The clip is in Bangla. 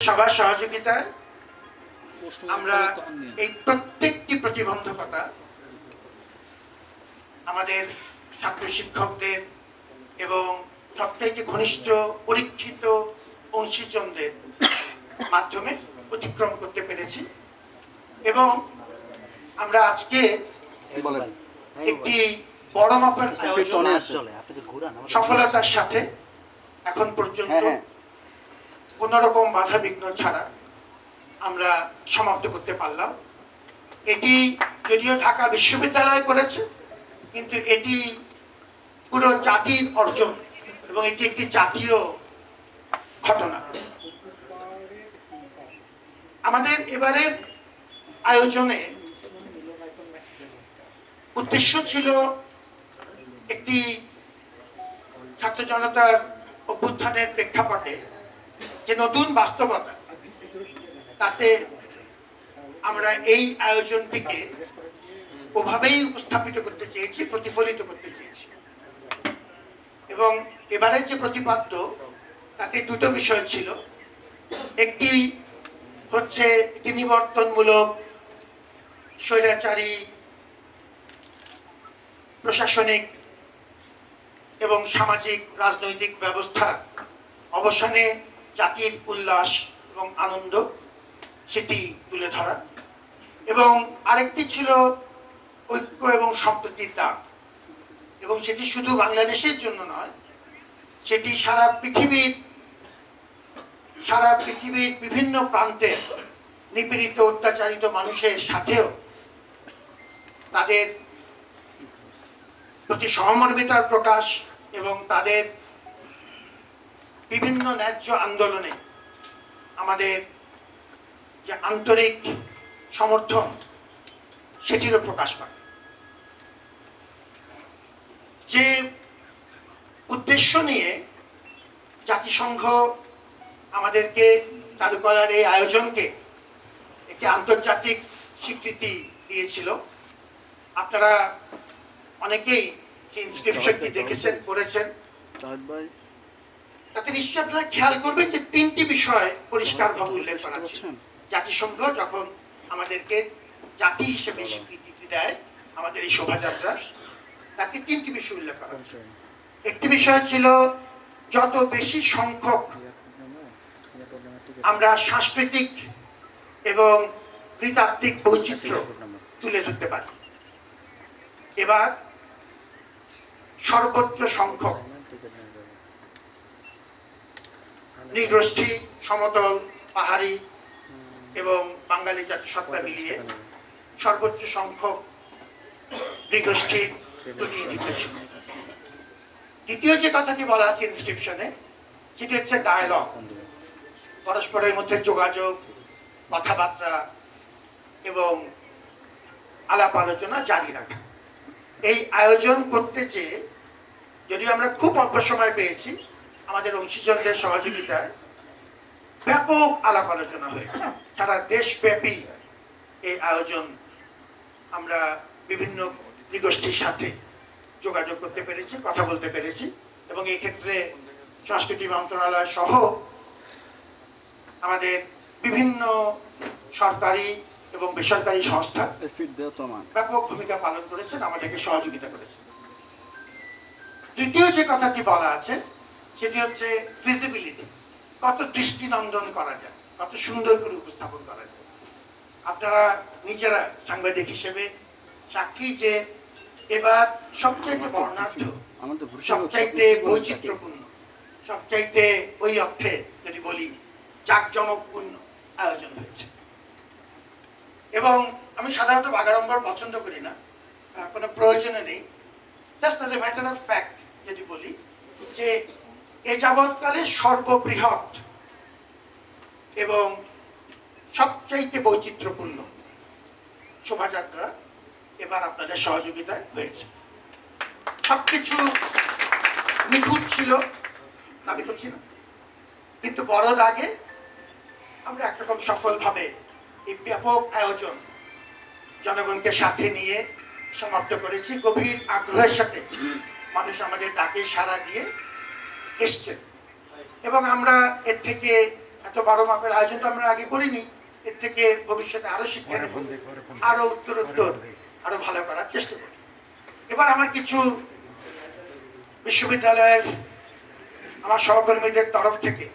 সবার সহযোগিতায় আমরা এই প্রত্যেকটি প্রতিবন্ধকতা আমাদের ছাত্র শিক্ষকদের এবং সবচাইতে ঘনিষ্ঠ পরীক্ষিত অংশীজনদের মাধ্যমে অতিক্রম করতে পেরেছি। এবং আমরা আজকে একটি বড় মাপের আয়োজন সফলতার সাথে এখন পর্যন্ত হ্যাঁ হ্যাঁ কোন রকম বাধা বিঘ্ন ছাড়া আমরা সমাপ্ত করতে পারলাম। এটি যদিও ঢাকা বিশ্ববিদ্যালয় করেছে, কিন্তু এটি পুরো জাতির অর্জন এবং এটি একটি জাতীয় ঘটনা। আমাদের এবারের আয়োজনে উদ্দেশ্য ছিল একটি ছাত্র জনতার অভ্যুত্থানের প্রেক্ষাপটে যে নতুন বাস্তবতা, তাতে আমরা এই আয়োজনটিকে ওভাবেই উপস্থাপিত করতে চেয়েছি, প্রতিফলিত করতে চেয়েছি। এবং এবারের যে প্রতিপাদ্য, তাতে দুটো বিষয় ছিল। একটি হচ্ছে একটি নিবর্তনমূলক স্বৈরাচারী প্রশাসনিক এবং সামাজিক রাজনৈতিক ব্যবস্থা অবসানে জাতির উল্লাস এবং আনন্দ সেটি তুলে ধরা। এবং আরেকটি ছিল ঐক্য এবং সম্প্রীতির দাগ এবং সেটি শুধু বাংলাদেশের জন্য নয়, সেটি সারা পৃথিবীর সারা পৃথিবীর বিভিন্ন প্রান্তে নিপীড়িত, অত্যাচারিত মানুষের সাথেও তাদের প্রতি সহমর্মিতার প্রকাশ এবং তাদের বিভিন্ন ন্যায্য আন্দোলনে আমাদের যে আন্তরিক সমর্থন সেটিরও প্রকাশ পায়। যে উদ্দেশ্য নিয়ে জাতিসংঘ আমাদেরকে চালু করার এই আয়োজনকে একটি আন্তর্জাতিক স্বীকৃতি দিয়েছিল। আপনারা অনেকেই ইনস্ক্রিপশনটি দেখেছেন পড়েছেন। নিশ্চয়ই আপনারা খেয়াল করবেন যে তিনটি বিষয় পরিষ্কারভাবে উল্লেখ করা আছে। জাতিসংঘ যখন আমাদেরকে জাতি হিসেবে স্বীকৃতি দেয় আমাদের এই শোভাযাত্রা তাতে তিনটি বিষয় উল্লেখ করা আছে। একটি বিষয় ছিল যত বেশি সংখ্যক আমরা সাংস্কৃতিক এবং নৃতাত্ত্বিক বৈচিত্র্য তুলে ধরতে পারি। এবার সর্বোচ্চ সংখ্যক নৃগোষ্ঠী সমতল পাহাড়ি এবং বাঙালি জাতিসত্তা মিলিয়ে সর্বোচ্চ সংখ্যক নৃগোষ্ঠীর প্রতিনিধিত্ব ছিল দ্বিতীয় যে কথাটি বলা আছে ইনস্ক্রিপশনে সেটি হচ্ছে ডায়ালগ পরস্পরের মধ্যে যোগাযোগ কথাবার্তা এবং আলাপ আলোচনা জারি রাখা। এই আয়োজন করতে চেয়ে যদিও আমরা খুব অল্প সময় পেয়েছি আমাদের অংশীজনদের সহযোগিতায় ব্যাপক আলাপ আলোচনা হয়েছে সারা দেশব্যাপী এই আয়োজন আমরা বিভিন্ন নৃগোষ্ঠীর সাথে যোগাযোগ করতে পেরেছি, কথা বলতে পেরেছি এবং এই ক্ষেত্রে সংস্কৃতি মন্ত্রণালয় সহ আমাদের বিভিন্ন সরকারি এবং বেসরকারি সংস্থা ব্যাপক ভূমিকা পালন করেছেন, আমাদেরকে সহযোগিতা করেছেন। তৃতীয় যে কথাটি বলা আছে সেটি হচ্ছে ভিজিবিলিটি কত দৃষ্টিনন্দন করা যায় কত সুন্দর করে উপস্থাপন করা যায়। আপনারা নিজেরা সাংবাদিক হিসেবে সাক্ষী যে এবার সবচাইতে বর্ণাঢ্য তো সবচাইতে বৈচিত্র্যপূর্ণ সবচাইতে ওই অর্থে যদি বলি জাঁকজমকপূর্ণ আয়োজন হয়েছে। এবং আমি সাধারণত বাগাড়ম্বর পছন্দ করি না কোনো প্রয়োজনে নেই। Just as a matter of fact যদি বলি যে এ যাবৎকালে সর্ববৃহৎ এবং সবচাইতে বৈচিত্র্যপূর্ণ শোভাযাত্রা এবার আপনাদের সহযোগিতায় হয়েছে। সবকিছু নিখুঁত ছিল দাবি করছি না। কিন্তু বড় আগে আমরা একরকম সফলভাবে এই ব্যাপক আয়োজন জনগণকে সাথে নিয়ে সমাপ্ত করেছি। গভীর আগ্রহের সাথে মানুষ আমাদের ডাকে সাড়া দিয়ে এসছেন এবং আমরা এর থেকে এত বড় মাপের আয়োজন তো আমরা আগে করিনি এর থেকে ভবিষ্যতে আরও শিক্ষা আরও উত্তরোত্তর আরও ভালো করার চেষ্টা করি এবার আমার কিছু বিশ্ববিদ্যালয়ের আমার সহকর্মীদের তরফ থেকে